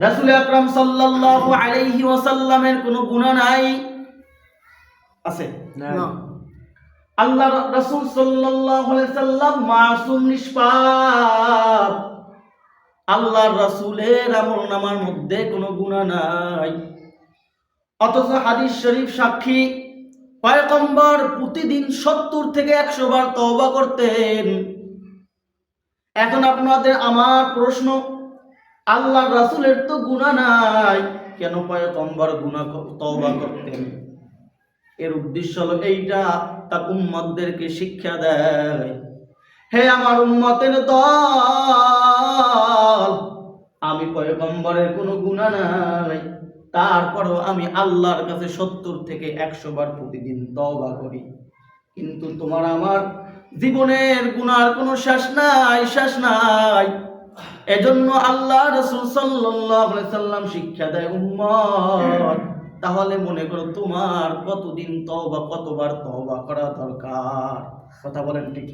রাসূল আকরাম সাল্লাল্লাহু আলাইহি ওয়াসাল্লামের কোনো গুনাহ নাই? আছে? না। আল্লাহ রাসূল সাল্লাল্লাহু আলাইহি সাল্লাম মাসুম নিষ্পাপ। আল্লাহর রাসূলের আমল নামার মধ্যে কোনো গুনাহ নাই। অথচ হাদিস শরীফ সাক্ষী পয়গম্বর প্রতিদিন সত্তর থেকে একশো বার তওবা করতেন। এখন আপনাদের আমার প্রশ্ন আল্লাহ রাসুলের তো গুনাহ নাই। কেন পয়গম্বর গুনাহ তওবা করতেন? এর উদ্দেশ্য হলো এইটা, তার উম্মতদেরকে শিক্ষা দেয়। হে আমার উম্মতের দল, আমি পয়গম্বরের কোনো গুণা নাই। তারপরও আমি আল্লাহর কাছে সত্তর থেকে একশো বার প্রতিদিন তওবা করি। কিন্তু তোমার আমার জীবনের গুনার কোনো শেষ নাই শেষ নাই। এজন্য আল্লাহ রসুল সাল্লাম শিক্ষা দেয় উম্মত তাহলে মনে করো তোমার কতদিন তওবা কতবার তওবা করা দরকার? কথা বলেন ঠিক।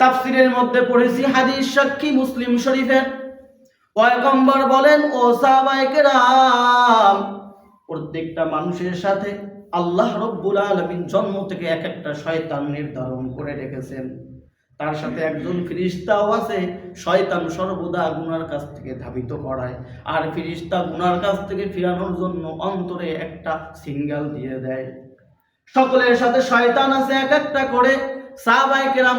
তাফসিরের মধ্যে পড়েছি হাদিস সাক্ষী মুসলিম শরীফের। পয়গম্বর বলেন ও সাহাবায়ে কেরাম প্রত্যেকটা মানুষের সাথে আল্লাহ রব্বুল আলামিন জন্ম থেকে এক একটা শয়তান নির্ধারণ করে রেখেছেন। তার সাথে একজন ফিরিস্তাও আছে, শয়তান সর্বদা গুনার কাছ থেকে ধাবিত করায়। আর ফিরিস্তা গুনার কাছ থেকে ফিরানোর জন্য অন্তরে একটা সিঙ্গাল দিয়ে দেয়। সকলের সাথে শয়তান আছে এক একটা করে সাহবাই কেরাম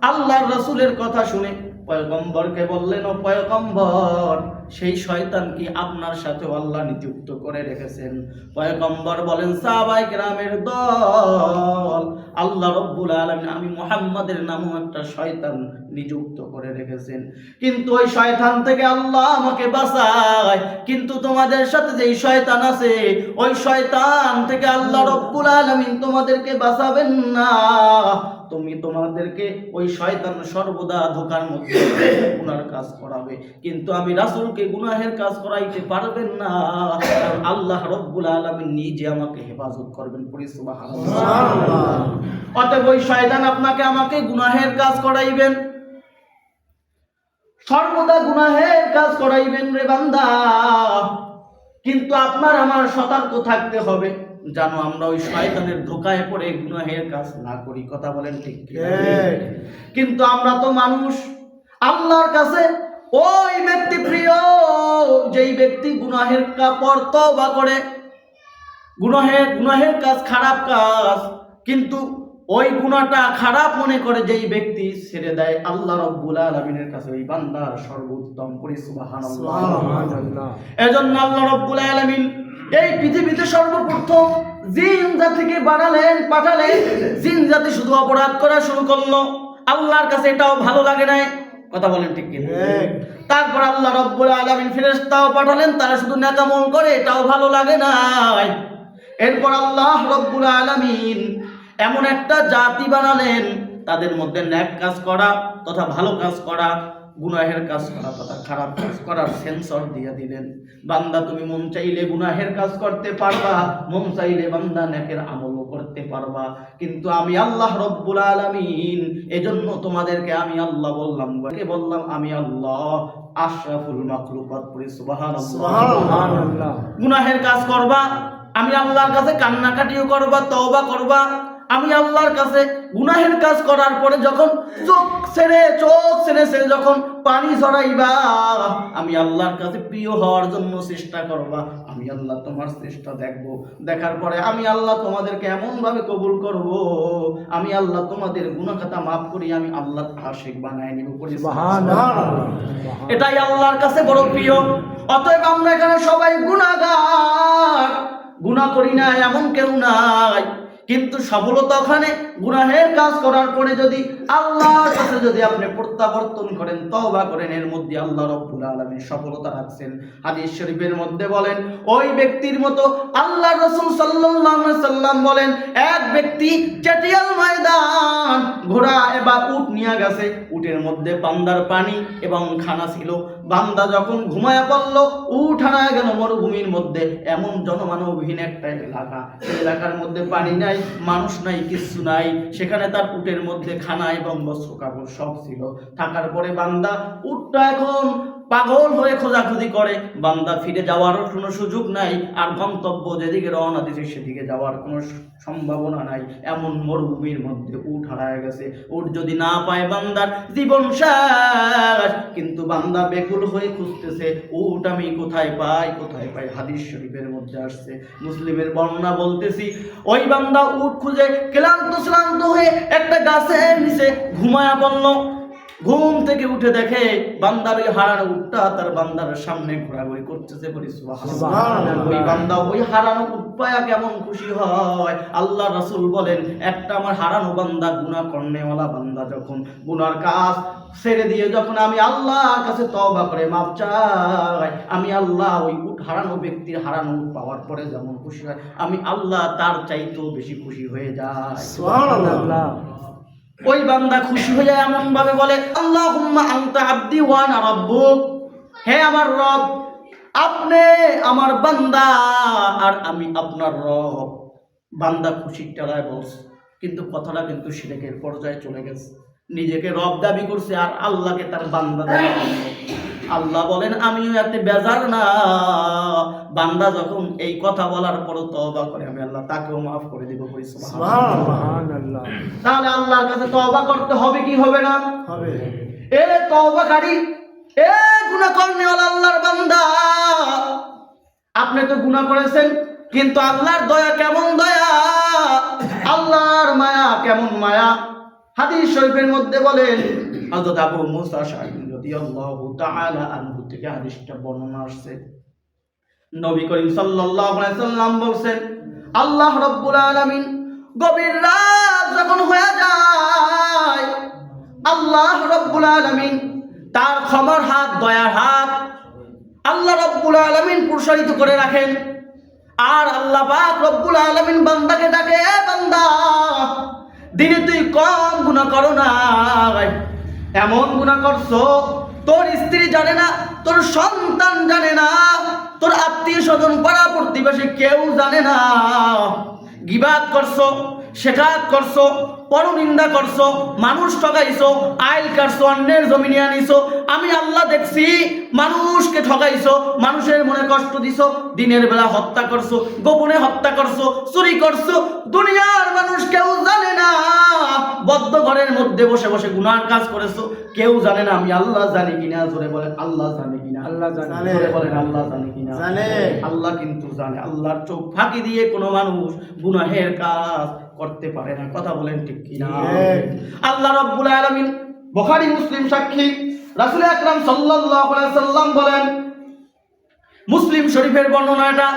আল্লাহর রসুলের কথা শুনে পয়গম্বরকে বললেন, ও পয়গম্বর, সেই শয়তান কি আপনার সাথে আল্লাহ নিযুক্ত করে রেখেছেন? পয়গম্বর বলেন সাবাই গ্রামের দল, আল্লাহ রব্বুল আলমিন, আমি মোহাম্মদের নামও একটা শয়তান নিযুক্ত করে রেখেছেন। কিন্তু ওই শয়তান থেকে আল্লাহ আমাকে বাঁচায়। কিন্তু তোমাদের সাথে যেই শয়তান আছে ওই শয়তান থেকে আল্লাহ রব্বুল আলামিন তোমাদেরকে বাঁচাবেন না। তুমি তোমাদেরকে ওই শয়তান সর্বদা ধোকার মধ্যে গুনার কাজ করাবে। কিন্তু আমি রাসূলকে গুনাহের কাজ করাইতে পারবেন না। কারণ আল্লাহ রব্বুল আলামিন নিজে আমাকে হেফাজত করবেন সুবহানাল্লাহ। অতএব ওই শয়তান আপনাকে আমাকে গুনাহের কাজ করাইবেন। সর্বদা গুনাহের কাজ করাইবেন রে বান্দা। কিন্তু আপনার আমার সতর্ক থাকতে হবে। জানো আমরা ওই শয়তানের ধোকায় পড়ে গুনাহের কাজ না করি। কথা বলেন ঠিক। কিন্তু আমরা তো মানুষ। আল্লাহর কাছে ওই ব্যক্তি প্রিয় যেই ব্যক্তি গুনাহের কাপড় তওবা করে। গুনাহের গুনাহের কাজ খারাপ কাজ। কিন্তু ওই গুনাহটা খারাপ মনে করে যেই ব্যক্তি ছেড়ে দেয় আল্লাহ রব্বুল আলামিনের কাছে ওই বান্দার সর্বোত্তম পরি সুবহানাল্লাহ। এজন্য আল্লাহ রব্বুল আলামিন এই পৃথিবীতে সর্বপ্রথম জিন জাতিকে বাড়ালেন পাঠালেন। জিন জাতি শুধু অপরাধ করা শুরু করল। আল্লাহর কাছে এটাও ভালো লাগে নাই। কথা বলেন ঠিক কিনা? তারপর আল্লাহ রব্বুল আলামিন ফেরেশতাও পাঠালেন তারা শুধু নেকামল করে এটাও ভালো লাগে নাই। এরপর আল্লাহ রব্বুল আলামিন এমন একটা জাতি বানালেন তাদের মধ্যে ন্যাক কাজ করা তথা ভালো কাজ করা গুনাহের কাজ করা তথা খারাপ কাজ করার সেন্সর দিয়ে দিলেন। বান্দা তুমি মন চাইলে গুনাহের কাজ করতে পারবা মন চাইলে বান্দা নেকের আমলও করতে পারবা। কিন্তু আমি আল্লাহ রব্বুল আলামিন এজন্য তোমাদেরকে আমি আল্লাহ বললাম বললাম? আমি আল্লাহ আশরাফুল মাখলুকাত পড়ি সুবহানাল্লাহ। গুনাহের কাজ করবা আমি আল্লাহর কাছে কান্নাকাটিও করবা তওবা করবা। আমি আল্লাহর কাছে গুনাহের কাজ করার পরে যখন চোখ ছেড়ে চোখ ছেড়ে ছেড়ে যখন পানি ঝরাইবা আমি আল্লাহর কাছে প্রিয় হওয়ার জন্য চেষ্টা করবা। আমি আল্লাহ তোমার চেষ্টা দেখব। দেখার পরে আমি আল্লাহ তোমাদেরকে এমন ভাবে কবুল করব আমি আল্লাহ তোমাদের গুনাহখাতা মাফ করি আমি আল্লাহ আশিক বানায় নিব। করি এটাই আল্লাহর কাছে বড় প্রিয়। অতএব আমরা এখানে সবাই গুণাগার গুণা করি না এমন কেউ নাই। কিন্তু সফলতা ওখানে, গুনাহের কাজ করার পরে যদি আল্লাহর কাছে যদি আপনি প্রত্যাবর্তন করেন, তওবা করেন, এর মধ্যে আল্লাহ রব্বুল আলামিন সফলতা রাখছেন। হাদিস শরীফের মধ্যে বলেন, ওই ব্যক্তির মতো আল্লাহ রাসূল আলাইহি সাল্লাম বলেন, এক ব্যক্তি চেটিয়াল ময়দান ঘোড়া এবার উট নিয়ে গেছে। উটের মধ্যে পান্দার পানি এবং খানা ছিল। বান্দা যখন ঘুমায়া পড়ল উঠানা গেল মরুভূমির মধ্যে? এমন জনমানবহীন একটা এলাকা। এলাকার মধ্যে পানি নাই, মানুষ নাই কিচ্ছু নাই। সেখানে তার উটের মধ্যে খানা এবং বস্ত্র কাপড় সব ছিল। থাকার পরে বান্দা উটটা এখন পাগল হয়ে খোঁজাখুঁজি করে। বান্দা ফিরে যাওয়ারও কোনো সুযোগ নাই, আর গন্তব্য যেদিকে রওনা দিছে সেদিকে যাওয়ার কোনো সম্ভাবনা নাই। এমন মরুভূমির মধ্যে উঠ হারায় গেছে। উঠ যদি না পায় বান্দার জীবন শেষ। কিন্তু বান্দা বেকুল হয়ে খুঁজতেছে উঠ আমি কোথায় পাই কোথায় পাই হাদিস শরীফের মধ্যে আসছে। মুসলিমের বর্ণনা বলতেছি, ওই বান্দা উঠ খুঁজে ক্লান্ত শ্লান্ত হয়ে একটা গাছের নিচে ঘুমায়া পড়ল। ঘুম থেকে উঠে দেখে বান্দার ওই হারানো উটটা তার বান্দার সামনে ঘোরাঘুরি করতেছে বলি। ওই বান্দা ওই হারানো উটপায়া কেমন খুশি হয়? আল্লাহ রাসূল বলেন একটা আমার হারানো বান্দা গুনাহ করনেওয়ালা বান্দা যখন গুনার কাজ ছেড়ে দিয়ে যখন আমি আল্লাহর কাছে তওবা করে মাপ চাই আমি আল্লাহ ওই উট হারানো ব্যক্তির হারানো উট পাওয়ার পরে যেমন খুশি হয় আমি আল্লাহ তার চাইতেও বেশি খুশি হয়ে যায় ওই বান্দা খুশি হয়ে যায় এমন ভাবে বলে আল্লাহ আনতা আব্দি ওয়ান আনা রাব্বুক। হে আমার রব, আপনি আমার বান্দা আর আমি আপনার রব। বান্দা খুশির টেলায় বলছে, কিন্তু কথাটা কিন্তু সেটাকে পর্যায়ে চলে গেছে। নিজেকে রব দাবি করছে আর আল্লাহকে তার বান্দা দাবি আল্লাহ বলেন আমিও এতে বেজার না। বান্দা যখন এই কথা বলার পরও তওবা করে আমি আল্লাহ তাকেও মাফ করে দিব তাহলে আল্লাহর কাছে তওবা করতে হবে কি হবে না? হবে। এ তওবাকারী এ গুনাহ করনেওয়ালা আল্লাহর বান্দা। আপনি তো গুনাহ করেছেন কিন্তু আল্লাহর দয়া কেমন দয়া? আল্লাহর মায়া কেমন মায়া? হাদিস শরীফের মধ্যে বলেন হযরত আবু মুসা শারীফ রাদিয়াল্লাহু তাআলা আনহু থেকে হাদিসটা বর্ণনা আসছে। নবী করিম সাল্লাম বলছেন, আল্লাহ রাব্বুল আলামিন গভীর রাত যখন হয়ে যায়, আল্লাহ রাব্বুল আলামিন তার ক্ষমার হাত, দয়ার হাত আল্লাহ রাব্বুল আলামিন প্রসারিত করে রাখেন। আর আল্লাহ পাক রব্বুল আলামিন বান্দাকে ডাকে "এ বান্দা, দিনে তুই কম গুনাহ করো না এমন গুণা করছ, তোর স্ত্রী জানে না, তোর সন্তান জানে না, তোর আত্মীয় স্বজন পাড়া প্রতিবেশী কেউ জানে না। গিবাদ করছ শেখাত করছ পরনিন্দা করছ মানুষ ঠকাইছো আইল কাটছো অন্যের জমিনে আনিছো। আমি আল্লাহ দেখছি মানুষকে ঠকাইছো মানুষের মনে কষ্ট দিছো দিনের বেলা হত্যা করছ গোপনে হত্যা করছ চুরি করছ। দুনিয়ার মানুষ কেউ জানে না বদ্ধ ঘরের মধ্যে বসে বসে গুনার কাজ করেছ। কেউ জানে না আমি আল্লাহ জানি কিনা জোরে বলেন আল্লাহ জানে কিনা। আল্লাহ জানে। জোরে বলেন আল্লাহ জানে কিনা। জানে। আল্লাহ কিন্তু জানে আল্লাহর চোখ ফাঁকি দিয়ে কোনো মানুষ গুনাহের কাজ করতে পারে না। কথা বলেন ঠিক কি না আল্লাহ রাব্বুল আলামিন বুখারী মুসলিম সাক্ষী রাসূল আকরাম সাল্লাল্লাহু আলাইহি সাল্লাম বলেন মুসলিম শরীফের বর্ণনা এটা।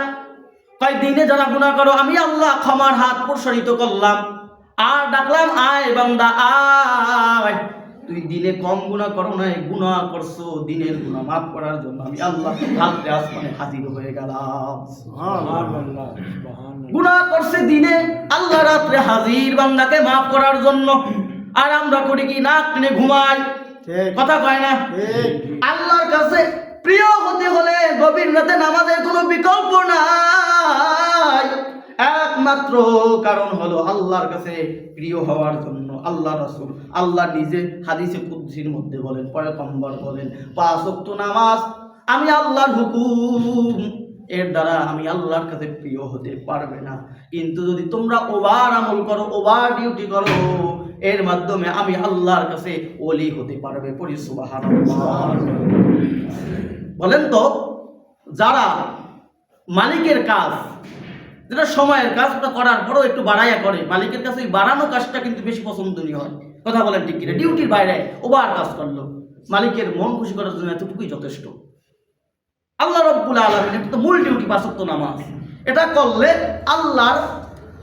কয় দিনে যারা গুনাহ করো আমি আল্লাহ ক্ষমার হাত প্রসারিত করলাম। আর ডাকলাম আয় বান্দা আয়। তুই দিনে কম গুনাহ করো নাই গুনাহ করছ দিনের গুনাহ মাফ করার জন্য আমি আল্লাহ রাত্রে আসমানে হাজির হয়ে গেলাম। সুবহানাল্লাহ করছে দিনে আল্লাহ রাত্রে হাজির বান্দাকে মাফ করার জন্য। আর আমরা করি কি না টেনে ঘুমাই। কথা কয় না? আল্লাহর কাছে প্রিয় হতে হলে গভীর রাতে নামাজের কোনো বিকল্প নাই। একমাত্র কারণ হলো আল্লাহর কাছে প্রিয় হওয়ার জন্য আল্লাহ রাসূল। আল্লাহ নিজে হাদিসে কুদসির মধ্যে বলেন, পয়গম্বর বলেন, পাঁচ ওয়াক্ত নামাজ, আমি আল্লাহর হুকুম। এর দ্বারা আমি আল্লাহর কাছে প্রিয় হতে পারবে না। কিন্তু যদি তোমরা ওভার আমল করো, ওভার ডিউটি করো, এর মাধ্যমে আমি আল্লাহর কাছে ওলি হতে পারবে পরি বলেন তো, যারা মালিকের কাজ যেটা সময়ের কাজটা করার পরেও একটু বাড়াইয়া করে। মালিকের কাছে ওই বাড়ানো কাজটা কিন্তু বেশি পছন্দনীয় হয়। কথা বলেন ঠিক কিনা? ডিউটির বাইরে ওভার কাজ করল। মালিকের মন খুশি করার জন্য এতটুকুই যথেষ্ট। আল্লাহ রব্বুল আলমিন এটা তো মূল ডিউটি পাঁচক্ত নামাজ। এটা করলে আল্লাহর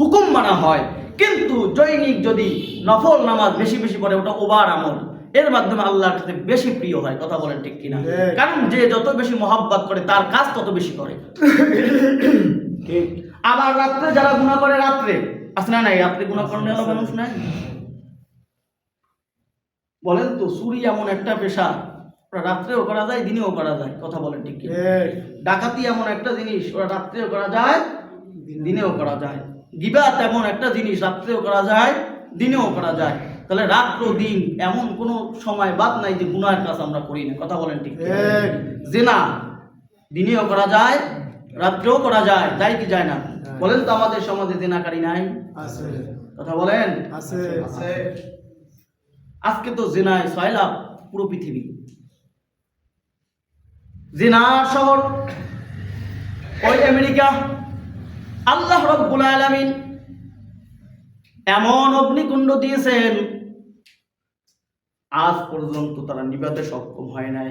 হুকুম মানা হয়। কিন্তু জৈনিক যদি নফল নামাজ বেশি বেশি পড়ে ওটা ওভার আমল। এর মাধ্যমে আল্লাহর কাছে বেশি প্রিয় হয় কথা বলেন ঠিক কিনা? কারণ যে যত বেশি মহাব্বত করে তার কাজ তত বেশি করে। ঠিক। আবার রাত্রে যারা গুণা করে রাত্রে। আছে না নাই? রাত্রে গুণা করলে মানুষ নাই? বলেন তো চুরি এমন একটা পেশা ওরা রাত্রেও করা যায় দিনেও করা যায়। কথা বলেন ঠিক কি ডাকাতি এমন একটা জিনিস ওরা রাত্রেও করা যায় দিনেও করা যায়। গিবাত এমন একটা জিনিস রাত্রেও করা যায় দিনেও করা যায়। তাহলে রাত্র দিন এমন কোনো সময় বাদ নাই যে গুনাহের কাজ আমরা করি না। কথা বলেন ঠিক? ঠিক জেনা দিনেও করা যায় রাত্রেও করা যায় যায় কি যায় না? বলেন তো আমাদের সমাজে জেনাকারী নাই? আছে। কথা বলেন? আছে। আছে। আজকে তো জেনায় ছয় পুরো পৃথিবী। জেনা শহর ওই আমেরিকা আল্লাহ রব্বুল আলামিন এমন অগ্নিকুণ্ড দিয়েছেন আজ পর্যন্ত তারা নিবাতে সক্ষম হয় নাই।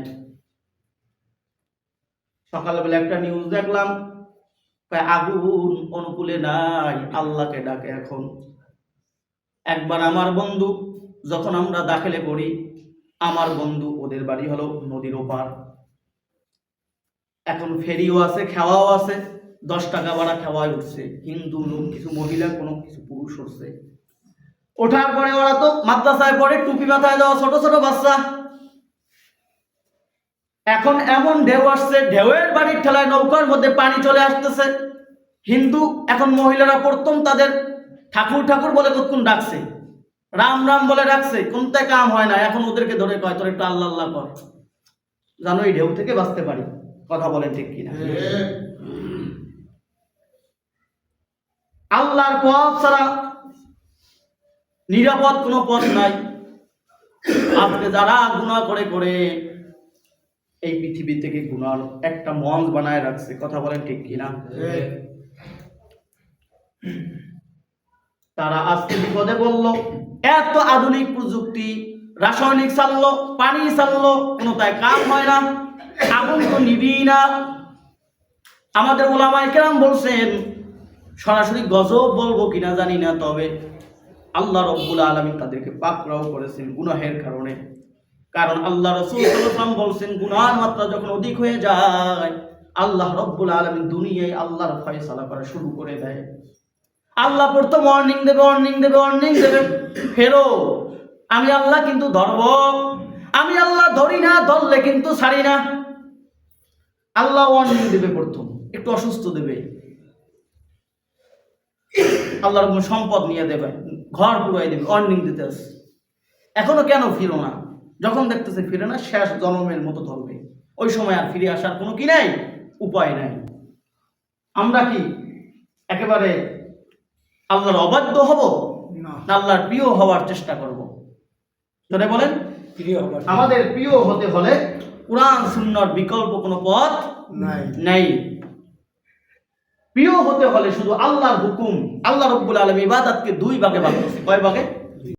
সকালবেলা একটা নিউজ দেখলাম আগুন অনুকূলে নাই, আল্লাহকে ডাকে এখন। একবার আমার বন্ধু, যখন আমরা দাখিলে পড়ি, আমার বন্ধু ওদের বাড়ি হলো নদীর ওপার। এখন ফেরিও আছে, খেওয়াও আছে, দশ টাকা ভাড়া খেওয়াই উঠছে। হিন্দু লোক, কিছু মহিলা, কোনো কিছু পুরুষ উঠছে। ওঠার পরে ওরা তো মাদ্রাসায় পড়ে, টুপি মাথায় দেওয়া ছোট ছোট বাচ্চা। এখন এমন ঢেউ আসছে, ঢেউয়ের বাড়ির ঠেলায় নৌকার মধ্যে পানি চলে আসতেছে। হিন্দু, এখন মহিলারা প্রথম তাদের ঠাকুর ঠাকুর বলে কতক্ষণ ডাকছে। রাম রাম বলে ডাকছে কোনটা কাম হয় না, এখন ওদেরকে ধরে কয়, তোর একটু আল্লাহ আল্লাহ কর। জানো, এই ঢেউ থেকে বাঁচতে পারি। কথা বলেন ঠিক কিনা? আল্লাহর পথ ছাড়া নিরাপদ কোনো পথ নাই। আজকে যারা গুণা করে করে এই পৃথিবী থেকে গুনার একটা মঞ্চ বানায় রাখছে। কথা বলেন ঠিক কিনা? তারা আজকে বিপদে বলল এত আধুনিক প্রযুক্তি, রাসায়নিক চাললো পানি চাললো কোনো তাই কাম হয় না। আগুন তো নিবি না। আমাদের ওলামাই কেরাম বলছেন, সরাসরি গজব বলব কিনা জানি না, তবে আল্লাহ রব্বুল আলমী তাদেরকে পাকড়াও করেছেন গুনাহের কারণে। কারণ আল্লাহ রসুল সাল্লাল্লাহু আলাইহি বলছেন, গুনার মাত্রা যখন অধিক হয়ে যায়, আল্লাহ রব্বুল আলমী দুনিয়ায় আল্লাহর ফয়সালা করা শুরু করে দেয়। আল্লাহ প্রথম ওয়ার্নিং দেবে ওয়ার্নিং দেবে ওয়ার্নিং দেবে, ফেরো। আমি আল্লাহ কিন্তু ধরব। আমি আল্লাহ ধরি না, ধরলে কিন্তু ছাড়ি না। আল্লাহ ওয়ার্নিং দেবে প্রথম, একটু অসুস্থ দেবে। আল্লাহর সম্পদ নিয়ে দেবে, ঘর পুরাই দেবে ওয়ার্নিং দিতে। এখনও কেন ফিরো না? যখন দেখতেছে ফিরে না শেষ জন্মের মতো ধরবে। ওই সময় আর ফিরে আসার কোনো কি নাই? উপায় নাই। আমরা কি একেবারে আল্লাহর অবাধ্য হব? না। আল্লাহর প্রিয় হওয়ার চেষ্টা করব? জোরে বলেন। প্রিয় আমাদের প্রিয় হতে হলে কোরআন সুন্নার বিকল্প কোনো পথ নাই। নেই। প্রিয় হতে হলে শুধু আল্লাহর হুকুম আল্লাহ রব্বুল আলম ইবাদতকে দুই ভাগে ভাগ কয় ভাগে?